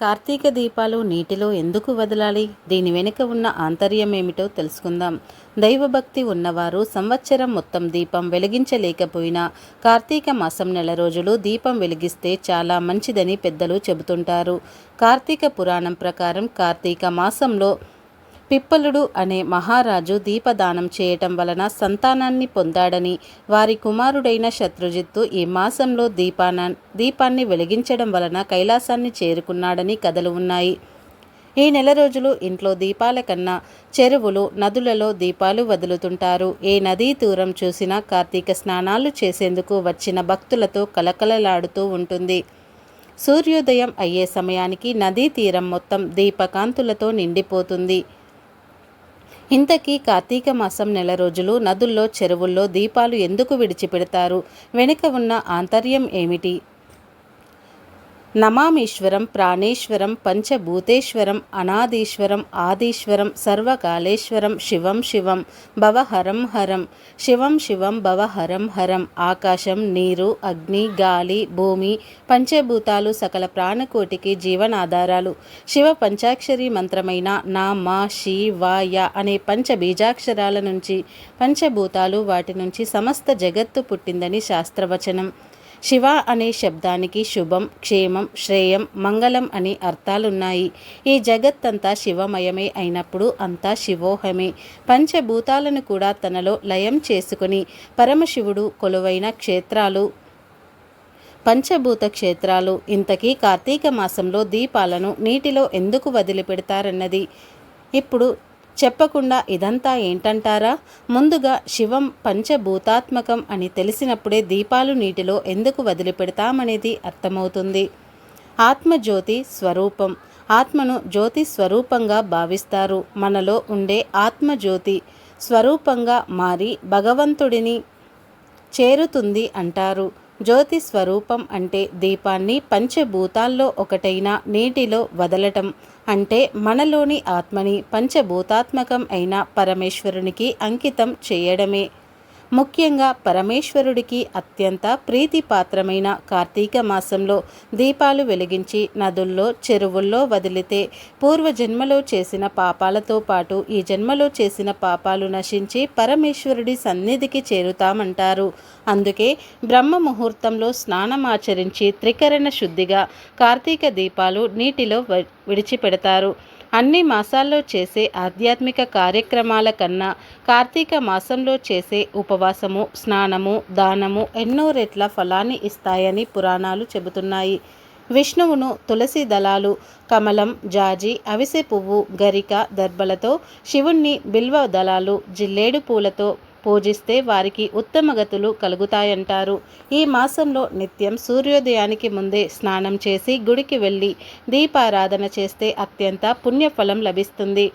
కార్తీక దీపాలు నీటిలో ఎందుకు వదలాలి? దీని వెనుక ఉన్న ఆంతర్యం ఏమిటో తెలుసుకుందాం. దైవభక్తి ఉన్నవారు సంవత్సరం మొత్తం దీపం వెలిగించలేకపోయినా కార్తీక మాసం నెల రోజులు దీపం వెలిగిస్తే చాలా మంచిదని పెద్దలు చెబుతుంటారు. కార్తీక పురాణం ప్రకారం కార్తీక మాసంలో పిప్పలుడు అనే మహారాజు దీపదానం చేయటం వలన సంతానాన్ని పొందాడని వారి కుమారుడైన శత్రుజిత్తు ఈ మాసంలో దీపాన దీపాన్ని వెలిగించడం వలన కైలాసాన్ని చేరుకున్నాడని కథలు ఉన్నాయి. ఈ నెల రోజులు ఇంట్లో దీపాల కన్నా చెరువులు నదులలో దీపాలు వదులుతుంటారు. ఏ నదీ దూరం చూసినా కార్తీక స్నానాలు చేసేందుకు వచ్చిన భక్తులతో కలకలలాడుతూ ఉంటుంది. సూర్యోదయం అయ్యే సమయానికి నదీ తీరం మొత్తం దీపకాంతులతో నిండిపోతుంది. ఇంతకీ కార్తీక మాసం నెల రోజులు నదుల్లో చెరువుల్లో దీపాలు ఎందుకు విడిచిపెడతారు? వెనుక ఉన్న ఆంతర్యం ఏమిటి? నమామీశ్వరం ప్రాణేశ్వరం పంచభూతేశ్వరం అనాదీశ్వరం ఆదీశ్వరం సర్వకాళేశ్వరం శివం శివం భవహరం హరం. శివం శివం భవహరం హరం. ఆకాశం నీరు అగ్ని గాలి భూమి పంచభూతాలు సకల ప్రాణకోటికి జీవనాధారాలు. శివ పంచాక్షరి మంత్రమైన నా మా షి వాయ అనే పంచ బీజాక్షరాల నుంచి పంచభూతాలు వాటి నుంచి సమస్త జగత్తు పుట్టిందని శాస్త్రవచనం. శివ అనే శబ్దానికి శుభం క్షేమం శ్రేయం మంగళం అని అర్థాలున్నాయి. ఈ జగత్తంతా శివమయమే అయినప్పుడు అంతా శివోహమే. పంచభూతాలను కూడా తనలో లయం చేసుకుని పరమశివుడు కొలువైన క్షేత్రాలు పంచభూత క్షేత్రాలు ఇంతకీ కార్తీక మాసంలో దీపాలను నీటిలో ఎందుకు వదిలిపెడతారన్నది. ఇప్పుడు చెప్పకుండా ఇదంతా ఏంటంటారా? ముందుగా శివం పంచభూతాత్మకం అని తెలిసినప్పుడే దీపాలు నీటిలో ఎందుకు వదిలిపెడతామనేది అర్థమవుతుంది. ఆత్మజ్యోతి స్వరూపం. ఆత్మను జ్యోతి స్వరూపంగా భావిస్తారు. మనలో ఉండే ఆత్మజ్యోతి స్వరూపంగా మారి భగవంతుడిని చేరుతుంది అంటారు. జ్యోతి స్వరూపం అంటే దీపాన్ని పంచభూతాల్లో ఒకటైన నీటిలో వదలటం. అంటే మనలోని ఆత్మని పంచభూతాత్మకం అయిన పరమేశ్వరునికి అంకితం చేయడమే. ముఖ్యంగా పరమేశ్వరుడికి అత్యంత ప్రీతిపాత్రమైన కార్తీక మాసంలో దీపాలు వెలిగించి నదుల్లో చెరువుల్లో వదిలితే పూర్వజన్మలో చేసిన పాపాలతో పాటు ఈ జన్మలో చేసిన పాపాలు నశించి పరమేశ్వరుడి సన్నిధికి చేరుతామంటారు. అందుకే బ్రహ్మ ముహూర్తంలో స్నానమాచరించి త్రికరణ శుద్ధిగా కార్తీక దీపాలు నీటిలో విడిచిపెడతారు. అన్ని మాసాల్లో చేసే ఆధ్యాత్మిక కార్యక్రమాల కన్నా కార్తీక మాసంలో చేసే ఉపవాసము స్నానము దానము ఎన్నో రెట్ల ఫలాన్ని ఇస్తాయని పురాణాలు చెబుతున్నాయి. విష్ణువును తులసి దళాలు కమలం జాజి అవిసె పువ్వు గరిక దర్భలతో శివుణ్ణి బిల్వ దళాలు జిల్లేడు పూలతో పూజిస్తే వారికి ఉత్తమ గతులు కలుగుతాయంటారు. ఈ మాసంలో నిత్యం సూర్యోదయానికి ముందే స్నానం చేసి గుడికి వెళ్ళి దీపారాధన చేస్తే అత్యంత పుణ్యఫలం లభిస్తుంది.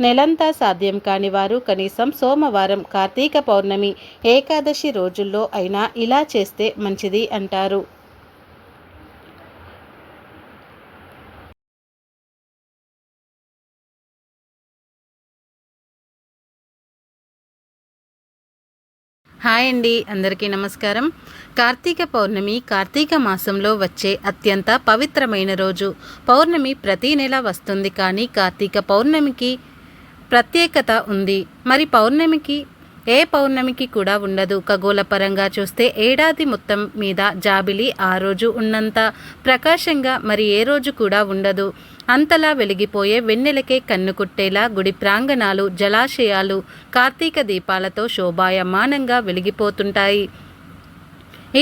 నెలంతా సాధ్యం కాని వారు కనీసం సోమవారం కార్తీక పౌర్ణమి ఏకాదశి రోజుల్లో అయినా ఇలా చేస్తే మంచిది అంటారు. హాయ్ అండి అందరికీ నమస్కారం. కార్తీక పౌర్ణమి కార్తీక మాసంలో వచ్చే అత్యంత పవిత్రమైన రోజు. పౌర్ణమి ప్రతీ నెల వస్తుంది కానీ కార్తీక పౌర్ణమికి ప్రత్యేకత ఉంది. మరి పౌర్ణమికి ఏ పౌర్ణమికి కూడా ఉండదు. ఖగోళపరంగా చూస్తే ఏడాది మొత్తం మీద జాబిలి ఆ రోజు ఉన్నంత ప్రకాశంగా మరి ఏ రోజు కూడా ఉండదు. అంతలా వెలిగిపోయే వెన్నెలకే కన్ను కుట్టేలా గుడి ప్రాంగణాలు జలాశయాలు కార్తీక దీపాలతో శోభాయమానంగా వెలిగిపోతుంటాయి.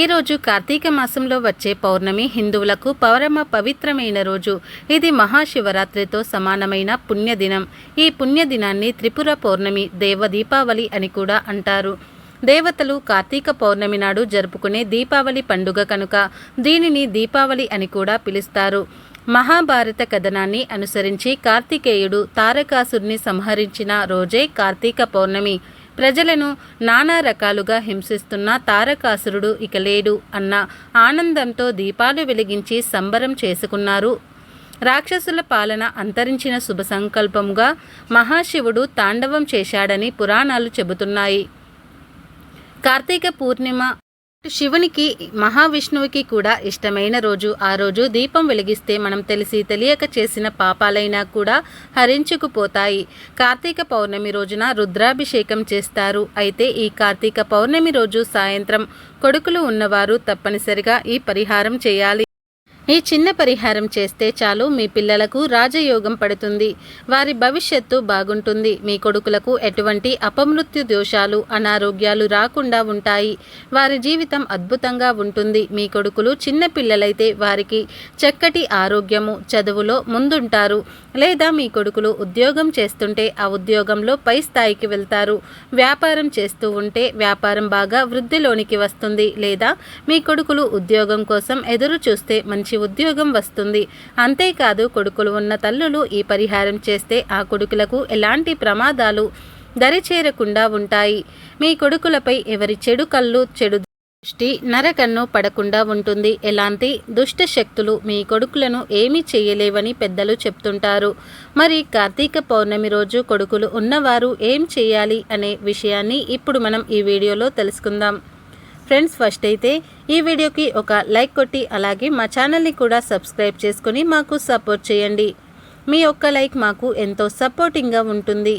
ఈరోజు కార్తీక మాసంలో వచ్చే పౌర్ణమి హిందువులకు పరమ పవిత్రమైన రోజు. ఇది మహాశివరాత్రితో సమానమైన పుణ్యదినం. ఈ పుణ్యదినాన్ని త్రిపుర పౌర్ణమి దేవ దీపావళి అని కూడా అంటారు. దేవతలు కార్తీక పౌర్ణమి నాడు జరుపుకునే దీపావళి పండుగ కనుక దీనిని దీపావళి అని కూడా పిలుస్తారు. మహాభారత కథనాన్ని అనుసరించి కార్తికేయుడు తారకాసుర్ని సంహరించిన రోజే కార్తీక పౌర్ణమి. ప్రజలను నానా రకాలుగా హింసిస్తున్న తారకాసురుడు ఇక లేడు అన్న ఆనందంతో దీపాలు వెలిగించి సంబరం చేసుకున్నారు. రాక్షసుల పాలన అంతరించిన శుభ సంకల్పముగా మహాశివుడు తాండవం చేశాడని పురాణాలు చెబుతున్నాయి. కార్తీక పూర్ణిమ శివునికి మహావిష్ణువుకి కూడా ఇష్టమైన రోజు. ఆ రోజు దీపం వెలిగిస్తే మనం తెలిసి తెలియక చేసిన పాపాలైనా కూడా హరించుకుపోతాయి. కార్తీక పౌర్ణమి రోజున రుద్రాభిషేకం చేస్తారు. అయితే ఈ కార్తీక పౌర్ణమి రోజు సాయంత్రం కొడుకులు ఉన్నవారు తప్పనిసరిగా ఈ పరిహారం చేయాలి. ఈ చిన్న పరిహారం చేస్తే చాలు మీ పిల్లలకు రాజయోగం పడుతుంది. వారి భవిష్యత్తు బాగుంటుంది. మీ కొడుకులకు ఎటువంటి అపమృత్యు దోషాలు అనారోగ్యాలు రాకుండా ఉంటాయి. వారి జీవితం అద్భుతంగా ఉంటుంది. మీ కొడుకులు చిన్న పిల్లలైతే వారికి చక్కటి ఆరోగ్యము చదువులో ముందుంటారు. లేదా మీ కొడుకులు ఉద్యోగం చేస్తుంటే ఆ ఉద్యోగంలో పై స్థాయికి వెళ్తారు. వ్యాపారం చేస్తూ ఉంటే వ్యాపారం బాగా వృద్ధిలోనికి వస్తుంది. లేదా మీ కొడుకులు ఉద్యోగం కోసం ఎదురు చూస్తే మంచి ఉద్యోగం వస్తుంది. అంతేకాదు కొడుకులు ఉన్న తల్లులు ఈ పరిహారం చేస్తే ఆ కొడుకులకు ఎలాంటి ప్రమాదాలు దరిచేరకుండా ఉంటాయి. మీ కొడుకులపై ఎవరి చెడు కళ్ళు చెడు దృష్టి నరకన్ను పడకుండా ఉంటుంది. ఎలాంటి దుష్ట శక్తులు మీ కొడుకులను ఏమీ చేయలేవని పెద్దలు చెప్తుంటారు. మరి కార్తీక పౌర్ణమి రోజు కొడుకులు ఉన్నవారు ఏం చేయాలి అనే విషయాన్ని ఇప్పుడు మనం ఈ వీడియోలో తెలుసుకుందాం. ఫ్రెండ్స్ ఫస్ట్ అయితే ఈ వీడియోకి ఒక లైక్ కొట్టి అలాగే మా ఛానల్ని కూడా సబ్స్క్రైబ్ చేసుకుని మాకు సపోర్ట్ చేయండి. మీ ఒక్క లైక్ మాకు ఎంతో సపోర్టింగ్గా ఉంటుంది.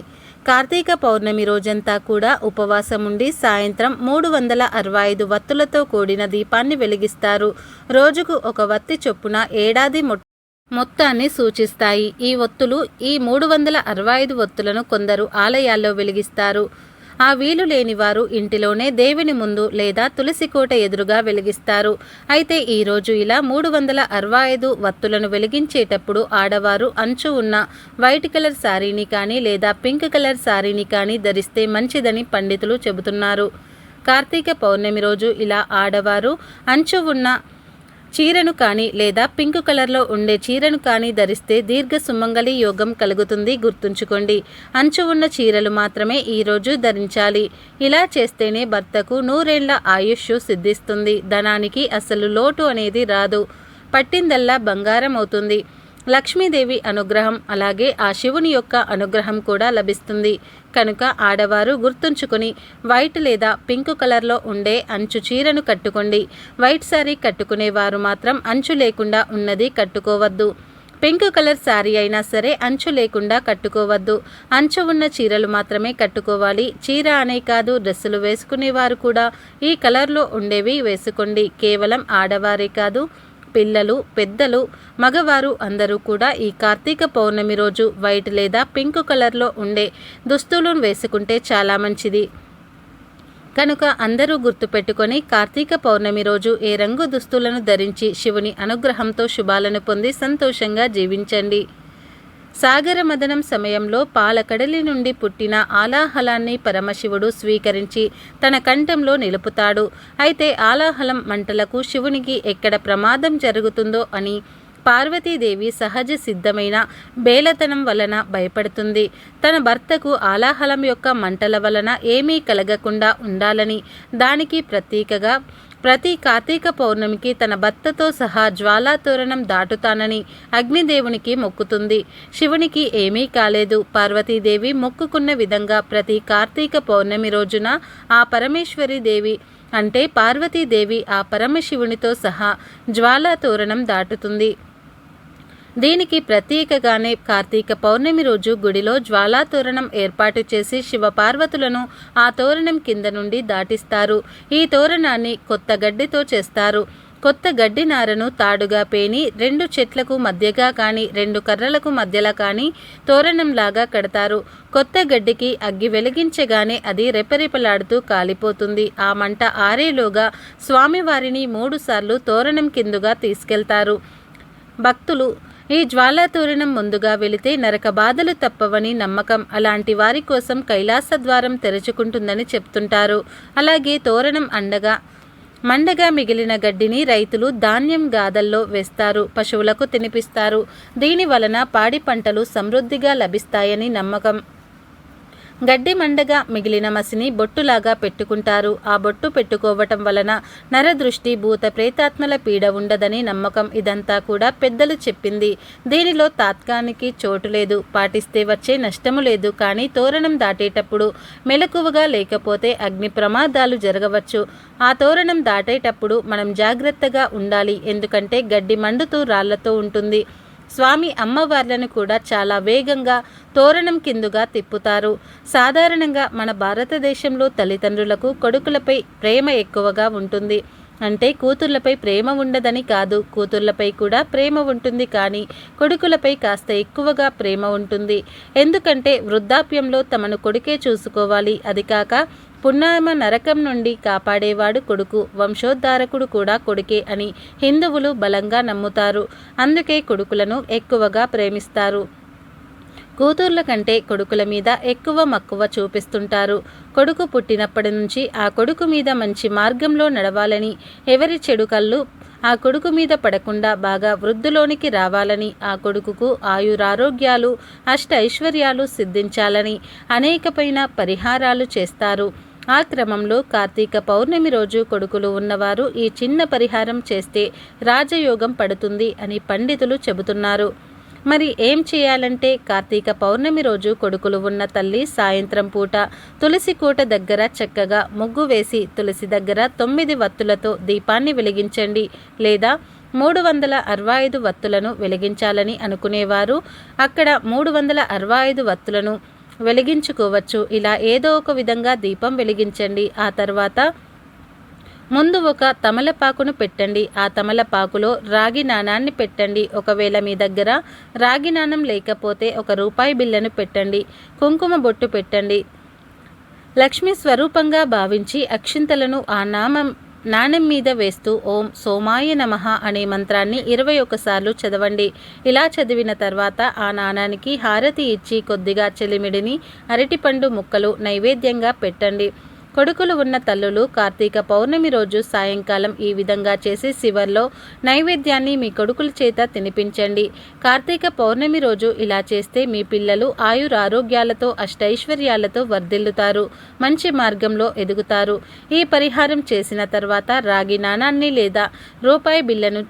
కార్తీక పౌర్ణమి రోజంతా కూడా ఉపవాసం ఉండి సాయంత్రం మూడు వందల అరవై ఐదు వత్తులతో కూడిన దీపాన్ని వెలిగిస్తారు. రోజుకు ఒక వత్తి చొప్పున ఏడాది మొత్తాన్ని సూచిస్తాయి. ఈ ఒత్తులు ఈ మూడు వందల అరవై ఐదు ఒత్తులను కొందరు ఆలయాల్లో వెలిగిస్తారు. ఆ వీలు లేని వారు ఇంటిలోనే దేవుని ముందు లేదా తులసి కోట ఎదురుగా వెలిగిస్తారు. అయితే ఈరోజు ఇలా మూడు వందల అరవై ఐదు వత్తులను వెలిగించేటప్పుడు ఆడవారు అంచు ఉన్న వైట్ కలర్ శారీని కానీ లేదా పింక్ కలర్ శారీని కానీ ధరిస్తే మంచిదని పండితులు చెబుతున్నారు. కార్తీక పౌర్ణమి రోజు ఇలా ఆడవారు అంచు ఉన్న చీరను కానీ లేదా పింక్ కలర్లో ఉండే చీరను కానీ ధరిస్తే దీర్ఘ సుమంగళి యోగం కలుగుతుంది గుర్తుంచుకోండి. అంచు ఉన్న చీరలు మాత్రమే ఈరోజు ధరించాలి. ఇలా చేస్తేనే భర్తకు నూరేళ్ళ ఆయుష్ సిద్ధిస్తుంది. ధనానికి అసలు లోటు అనేది రాదు. పట్టిందల్లా బంగారం అవుతుంది. లక్ష్మీదేవి అనుగ్రహం అలాగే ఆ శివుని యొక్క అనుగ్రహం కూడా లభిస్తుంది. కనుక ఆడవారు గుర్తుంచుకొని వైట్ లేదా పింక్ కలర్లో ఉండే అంచు చీరను కట్టుకోండి. వైట్ శారీ కట్టుకునేవారు మాత్రం అంచు లేకుండా ఉన్నది కట్టుకోవద్దు. పింక్ కలర్ శారీ అయినా సరే అంచు లేకుండా కట్టుకోవద్దు. అంచు ఉన్న చీరలు మాత్రమే కట్టుకోవాలి. చీర అనే కాదు డ్రెస్సులు వేసుకునేవారు కూడా. ఈ కలర్లో ఉండేవి వేసుకోండి. కేవలం ఆడవారే కాదు పిల్లలు పెద్దలు మగవారు అందరూ కూడా ఈ కార్తీక పౌర్ణమి రోజు వైట్ లేదా పింక్ కలర్లో ఉండే దుస్తులను వేసుకుంటే చాలా మంచిది. కనుక అందరూ గుర్తుపెట్టుకొని కార్తీక పౌర్ణమి రోజు ఏ రంగు దుస్తులను ధరించి శివుని అనుగ్రహంతో శుభాలను పొంది సంతోషంగా జీవించండి. సాగర మదనం సమయంలో పాలకడలి నుండి పుట్టిన ఆలాహలాన్ని పరమశివుడు స్వీకరించి తన కంఠంలో నిలుపుతాడు. అయితే ఆలాహలం మంటలకు శివునికి ఎక్కడ ప్రమాదం జరుగుతుందో అని పార్వతీదేవి సహజ సిద్ధమైన బేలతనం వలన భయపడుతుంది. తన భర్తకు ఆలాహలం యొక్క మంటల వలన ఏమీ కలగకుండా ఉండాలని దానికి ప్రతీకగా ప్రతి కార్తీక పౌర్ణమికి తన భర్తతో సహా జ్వాలాతోరణం దాటుతానని అగ్నిదేవునికి మొక్కుతుంది. శివునికి ఏమీ కాలేదు. పార్వతీదేవి మొక్కుకున్న విధంగా ప్రతి కార్తీక పౌర్ణమి రోజున ఆ పరమేశ్వరి దేవి అంటే పార్వతీదేవి ఆ పరమశివునితో సహా జ్వాలాతోరణం దాటుతుంది. దీనికి ప్రత్యేకగానే కార్తీక పౌర్ణమి రోజు గుడిలో జ్వాలా తోరణం ఏర్పాటు చేసి శివపార్వతులను ఆ తోరణం కింద నుండి దాటిస్తారు. ఈ తోరణాన్ని కొత్త గడ్డితో చేస్తారు. కొత్త గడ్డి నారను తాడుగా పేని రెండు చెట్లకు మధ్యగా కానీ రెండు కర్రలకు మధ్యలో కానీ తోరణంలాగా కడతారు. కొత్త గడ్డికి అగ్గి వెలిగించగానే అది రెపరెపలాడుతూ కాలిపోతుంది. ఆ మంట ఆరేలోగా స్వామివారిని మూడుసార్లు తోరణం కిందుగా తీసుకెళ్తారు. భక్తులు ఈ జ్వాలాతోరణం ముందుగా వెళితే నరక బాధలు తప్పవని నమ్మకం అలాంటి వారి కోసం కైలాస ద్వారం తెరుచుకుంటుందని చెప్తుంటారు. అలాగే తోరణం అండగా మండగా మిగిలిన గడ్డిని రైతులు ధాన్యం గాదల్లో వేస్తారు పశువులకు తినిపిస్తారు. దీని వలన పాడి పంటలు సమృద్ధిగా లభిస్తాయని నమ్మకం. గడ్డి మండగా మిగిలిన మసిని బొట్టులాగా పెట్టుకుంటారు. ఆ బొట్టు పెట్టుకోవటం వలన నరదృష్టి భూత ప్రేతాత్మల పీడ ఉండదని నమ్మకం ఇదంతా కూడా పెద్దలు చెప్పింది. దీనిలో తాత్కానికి చోటు లేదు. పాటిస్తే వచ్చే నష్టము లేదు. కానీ తోరణం దాటేటప్పుడు మెలకువగా లేకపోతే అగ్ని ప్రమాదాలు జరగవచ్చు. ఆ తోరణం దాటేటప్పుడు మనం జాగ్రత్తగా ఉండాలి. ఎందుకంటే గడ్డి మండుతూ రాళ్ళతో ఉంటుంది. స్వామి అమ్మవార్లను కూడా చాలా వేగంగా తోరణం కిందుగా తిప్పుతారు. సాధారణంగా మన భారతదేశంలో తల్లిదండ్రులకు కొడుకులపై ప్రేమ ఎక్కువగా ఉంటుంది. అంటే కూతుర్లపై ప్రేమ ఉండదని కాదు. కూతుర్లపై కూడా ప్రేమ ఉంటుంది కానీ కొడుకులపై కాస్త ఎక్కువగా ప్రేమ ఉంటుంది. ఎందుకంటే వృద్ధాప్యంలో తమను కొడుకే చూసుకోవాలి. అది కాక పున్నామ నరకం నుండి కాపాడేవాడు కొడుకు వంశోద్ధారకుడు కూడా కొడుకే అని హిందువులు బలంగా నమ్ముతారు. అందుకే కొడుకులను ఎక్కువగా ప్రేమిస్తారు. కూతుర్ల కంటే కొడుకుల మీద ఎక్కువ మక్కువ చూపిస్తుంటారు. కొడుకు పుట్టినప్పటి నుంచి ఆ కొడుకు మీద మంచి మార్గంలో నడవాలని ఎవరి చెడు కళ్ళు ఆ కొడుకు మీద పడకుండా బాగా వృద్ధులోనికి రావాలని ఆ కొడుకుకు ఆయురారోగ్యాలు అష్ట ఐశ్వర్యాలు సిద్ధించాలని అనేకమైన పరిహారాలు చేస్తారు. ఆ క్రమంలో కార్తీక పౌర్ణమి రోజు కొడుకులు ఉన్నవారు ఈ చిన్న పరిహారం చేస్తే రాజయోగం పడుతుంది అని పండితులు చెబుతున్నారు. మరి ఏం చేయాలంటే కార్తీక పౌర్ణమి రోజు కొడుకులు ఉన్న తల్లి సాయంత్రం పూట తులసి కూట దగ్గర చక్కగా ముగ్గు వేసి తులసి దగ్గర తొమ్మిది వత్తులతో దీపాన్ని వెలిగించండి లేదా మూడు వందల అరవై ఐదు వత్తులను వెలిగించాలని అనుకునేవారు. అక్కడ మూడు వందల అరవై ఐదు వత్తులను వెలిగించుకోవచ్చు. ఇలా ఏదో ఒక విధంగా దీపం వెలిగించండి. ఆ తర్వాత ముందు ఒక తమలపాకును పెట్టండి. ఆ తమలపాకులో రాగి నాణాన్ని పెట్టండి. ఒకవేళ మీ దగ్గర రాగి నాణం లేకపోతే ఒక రూపాయి బిల్లను పెట్టండి. కుంకుమ బొట్టు పెట్టండి. లక్ష్మి స్వరూపంగా భావించి అక్షింతలను ఆ నామం నాణెం మీద వేస్తూ ఓం సోమాయ నమ అనే మంత్రాన్ని ఇరవై ఒకసార్లు చదవండి. ఇలా చదివిన తర్వాత ఆ నాణానికి హారతి ఇచ్చి కొద్దిగా చెలిమిడిని అరటిపండు ముక్కలు నైవేద్యంగా పెట్టండి. కొడుకులు ఉన్న తల్లులు కార్తీక పౌర్ణమి రోజు సాయంకాలం ఈ విధంగా చేసి శివర్లో నైవేద్యాన్ని మీ కొడుకుల చేత తినిపించండి. కార్తీక పౌర్ణమి రోజు ఇలా చేస్తే మీ పిల్లలు ఆయురారోగ్యాలతో అష్టైశ్వర్యాలతో వర్ధిల్లుతారు మంచి మార్గంలో ఎదుగుతారు. ఈ పరిహారం చేసిన తర్వాత రాగి నాణాన్ని లేదా రూపాయి బిల్లను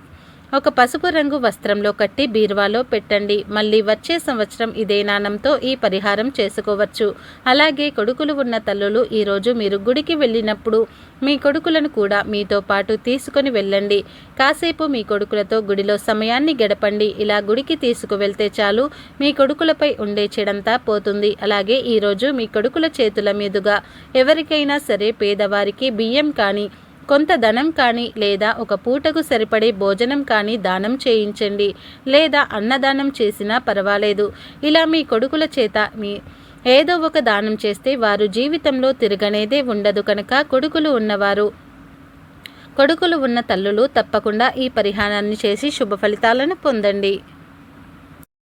ఒక పసుపు రంగు వస్త్రంలో కట్టి బీరువాలో పెట్టండి. మళ్ళీ వచ్చే సంవత్సరం ఇదే నాణంతో ఈ పరిహారం చేసుకోవచ్చు. అలాగే కొడుకులు ఉన్న తల్లులు ఈరోజు మీరు గుడికి వెళ్ళినప్పుడు మీ కొడుకులను కూడా మీతో పాటు తీసుకొని వెళ్ళండి. కాసేపు మీ కొడుకులతో గుడిలో సమయాన్ని గడపండి. ఇలా గుడికి తీసుకువెళ్తే చాలు మీ కొడుకులపై ఉండే చెడంతా పోతుంది. అలాగే ఈరోజు మీ కొడుకుల చేతుల మీదుగా ఎవరికైనా సరే పేదవారికి బియ్యం కానీ కొంత ధనం కానీ లేదా ఒక పూటకు సరిపడే భోజనం కానీ దానం చేయించండి. లేదా అన్నదానం చేసినా పర్వాలేదు. ఇలా మీ కొడుకుల చేత మీ ఏదో ఒక దానం చేస్తే వారు జీవితంలో తిరగనేదే ఉండదు కనుక కొడుకులు ఉన్నవారు కొడుకులు ఉన్న తల్లులు తప్పకుండా ఈ పరిహారాన్ని చేసి శుభ ఫలితాలను పొందండి.